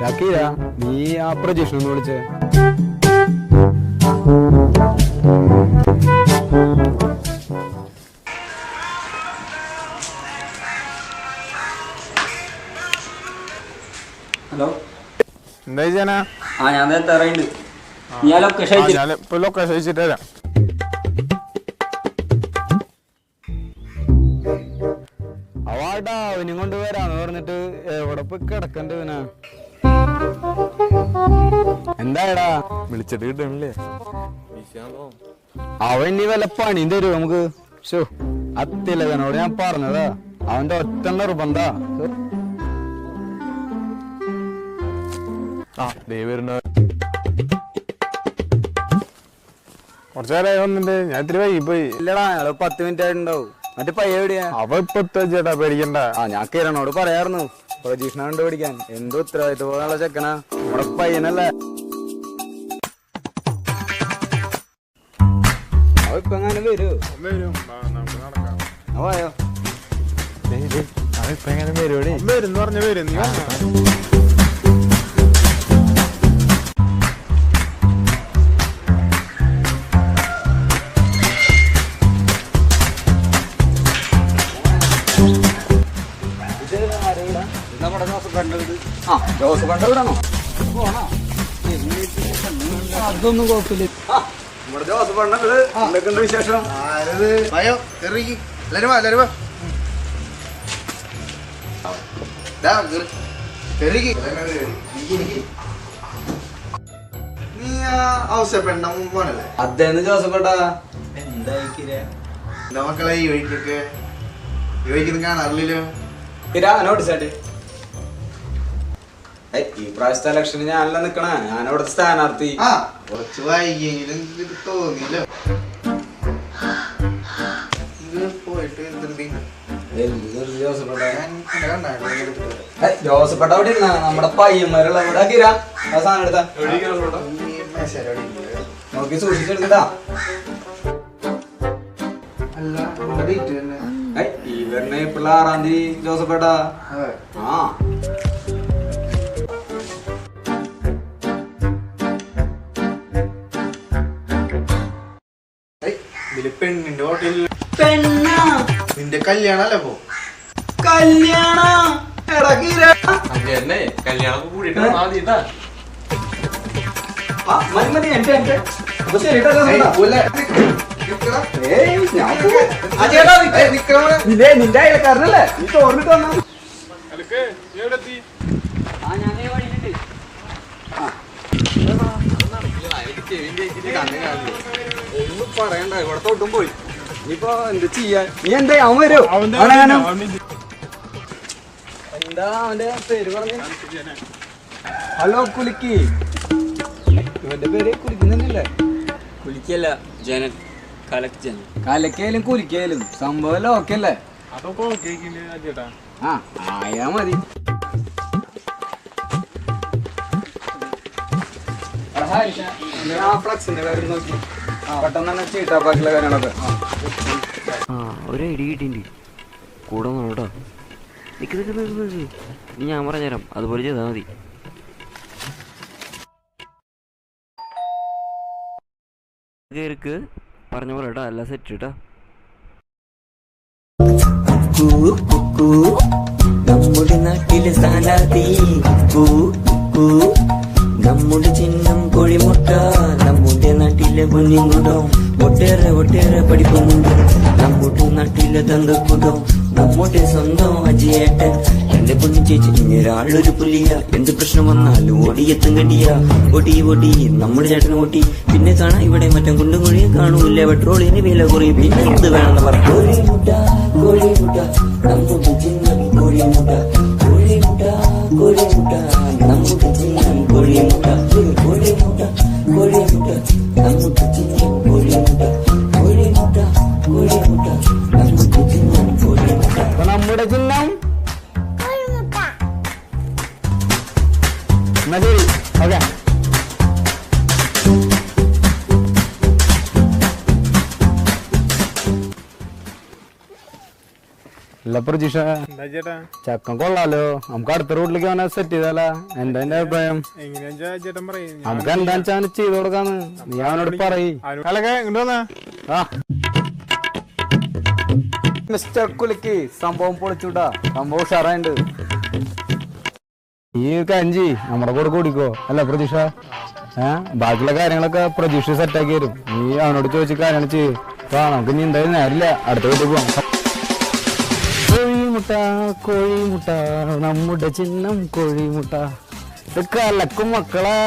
രാക്കീര നീ ആ പ്രജീഷിനൊന്ന് വിളിച്ചേ. ഹലോ. എന്താ ചെയ്യാനാ? ആ ഞാൻ തറയുണ്ട് ഞാൻ ലൊക്കേഷൻ ഞാൻ ഇപ്പൊ ലൊക്കേഷൻ അയച്ചിട്ട് തരാം അവാട്ടാ അവനും കൊണ്ട് വരാന്ന് പറഞ്ഞിട്ട് എവിടെ പോയി കിടക്കണ്ട ഇവനാ? എന്തായടാ? വിളിച്ചിട്ട് കിട്ടണില്ലേ അവൻ ഇനി വല്ല പണിയും തരും നമുക്ക്? ഷോ അത്തിലകനോട് ഞാൻ പറഞ്ഞതാ. അവന്റെ ഒറ്റ നിർബന്ധ. ആ ദേ വരുന്ന. കുറച്ചു നേരമായി വന്നിട്ട് ഞാൻ ഇത്തിരി വൈകി പോയി. ഇല്ലടാ ഞങ്ങൾ പത്ത് മിനിറ്റ് ആയിട്ടുണ്ടാവും. മറ്റേ പയ്യ എവിടെയാ? അവ ഇപ്പൊ ചേട്ടാ പേടിക്കണ്ട. ആ ഞാൻ കിരണോട് പറയായിരുന്നു പ്രതീക്ഷണ കണ്ടുപിടിക്കാൻ എന്തോ ഉത്തരവാദിത്വമുള്ള ചെക്കനാ. നമ്മുടെ പയ്യനല്ലേ? അവ ഇപ്പൊ എങ്ങനെ വരൂ? അവയോ ഇപ്പൊ എങ്ങനെ വരുവടി വരും പറഞ്ഞ വരും. ആ കണ്ടവിടാണോ അതൊന്നും കുഴപ്പമില്ല. നമ്മുടെ എന്തൊക്കെയുണ്ട് വിശേഷം? എല്ലാരും വാ എല്ലാരും വാ. നീ മുമ്പാണല്ലേ അദ്ദേഹം ജോസഫ് എന്താ മക്കളെ ഈ വഴിക്കൊക്കെ. ഈ വഴിക്കൊന്നും കാണാറില്ലല്ലോ. ഈ പ്രാവശ്യത്തെ ഇലക്ഷന് ഞാനല്ല നിക്കണേ. ഞാനവിടെ സ്ഥാനാർത്ഥി. ആ. കുറച്ച് വൈകിയെങ്കിലും ഇത് തോന്നിയില്ലോ? ഇത് പോയിട്ട് ജോസഫ് അവിടെ ഇരുന്നാ? നമ്മുടെ പയ്യന്മാരുള്ള ഇവിടെ കിരാ ആ സാധനം എടുത്താ? നോക്കി സൂക്ഷിച്ചെടുത്തിട്ടാ വരുന്ന ഏപ്രിൽ ആറാം തീയതി ജോസഫ് ഏട്ടാ ആ. ഇതിൽ പെണ്ണിന്റെ ഹോട്ടലിൽ പെണ്ണ നിന്റെ കല്യാണല്ലേ അപ്പൊ കല്യാണ എടാ കിരാ അങ്ങനെ കല്യാണം കൂടിയിട്ട് ആദ്യം ആ, മതി മതി എന്റെ എന്റെ അപ്പൊ ശരി കേട്ടോ ഏയ്, ഏട്ടാ. പോലെ. നിക്കടാ. ഏയ്, ഞാൻ പോവാ. ആ, ചേട്ടാ, നിക്ക്. ഏയ്, നിക്കടാ മോനെ. നിന്റെ അയലക്കാരനല്ലേ നീ ചോറിട്ട് വന്നാ ആ ഒന്നും പറയണ്ട ഇവിടെ തൊട്ടും പോയി. ഇനിയിപ്പോ എന്ത് ചെയ്യാൻ? നീ എന്താ അവൻ വരൂ? അവന്റെ എന്താ അവന്റെ പേര് പറഞ്ഞു? ഹലോ കുലുക്കി. ഇവന്റെ പേര് കുലിക്കുന്നില്ലേ കുലിക്കല്ല ജനൻ. കലക് ജനൻ. കലക്കയിലും കുലിക്കയിലും സംഭവം ഓക്കെ അല്ലേ? അതൊക്കെ ഓക്കെ ആ ആയാ മതി. ആ ഫ്ലക്സിന്റെ കാര്യം നോക്കി. പെട്ടെന്ന് തന്നെ ചീട്ടാപ്പാക്കിയുള്ള കാര്യങ്ങളൊക്കെ. ആ. ഒരു ഐഡി കിട്ടിയിട്ടുണ്ട്. കൂടെ നോട്ടോ. നിക്ക് നിക്ക് നിക്ക് നിക്ക് ഇനി ഞാൻ പറഞ്ഞുതരാം. അതുപോലെ ചെയ്താൽ മതി. പറഞ്ഞ പോലെ കേട്ടോ എല്ലാം സെറ്റ് കേട്ടോ നമ്മുടെ നാട്ടിലെ സ്ഥാനാർത്ഥി നാട്ടിലെ തന്തക്കുടം നമ്മുടെ സ്വന്തം അജിയേട്ടൻ. എന്റെ കുഞ്ഞു ചേച്ചി ഇങ്ങനൊരാളൊരു പുലിയ. എന്ത് പ്രശ്നം വന്നാലും ഓടിയെത്തും കടിയ ഓടി ഓടി നമ്മുടെ ചേട്ടൻ ഓട്ടി പിന്നെ കാണാം ഇവിടെ മറ്റം കുണ്ടും കുഴിയും കാണൂല പെട്രോളിന് വില കുറയും. പിന്നെ എന്ത് വേണമെന്ന് പറ. കോഴിമുട്ട കോഴിമുട്ട ചിഹ്നം കോഴിമുട്ട. കോഴിമുട്ട കോഴിമുട്ട കോഴിമുട്ട കോഴിമുട്ട. എന്നാ ശരി ഓക്കെ എന്താ ചക്കൻ കൊള്ളാലോ. നമുക്ക് അടുത്ത റൂട്ടിലേക്ക് അവനെ സെറ്റ് ചെയ്താലാ. എന്താ എന്റെ അഭിപ്രായം? നമുക്ക് എന്താണെന്ന് വെച്ചാൽ ചെയ്ത് കൊടുക്കാന്ന്. നീ അവനോട് പറയ്. മിസ്റ്റർ കുലിക്ക് സംഭവം പൊളിച്ചുട്ടാ സംഭവം ഉഷാറായിണ്ട്. ഈ കഞ്ചി നമ്മുടെ കൂടെ കൂടിക്കോ. അല്ല പ്രതീക്ഷ? ഏ? ബാക്കിയുള്ള കാര്യങ്ങളൊക്കെ പ്രതീക്ഷ സെറ്റാക്കി തരും. നീ അവനോട് ചോദിച്ച കാര്യങ്ങൾ ചെയ്യും. നമുക്ക് ഇനി എന്തായാലും നേരില്ല അടുത്ത വീട്ടിൽ പോവാം. കോഴിമുട്ട കോഴിമുട്ട നമ്മുടെ ചിഹ്നം കോഴിമുട്ട. ഇതൊക്കെ അലക്കും മക്കളെ.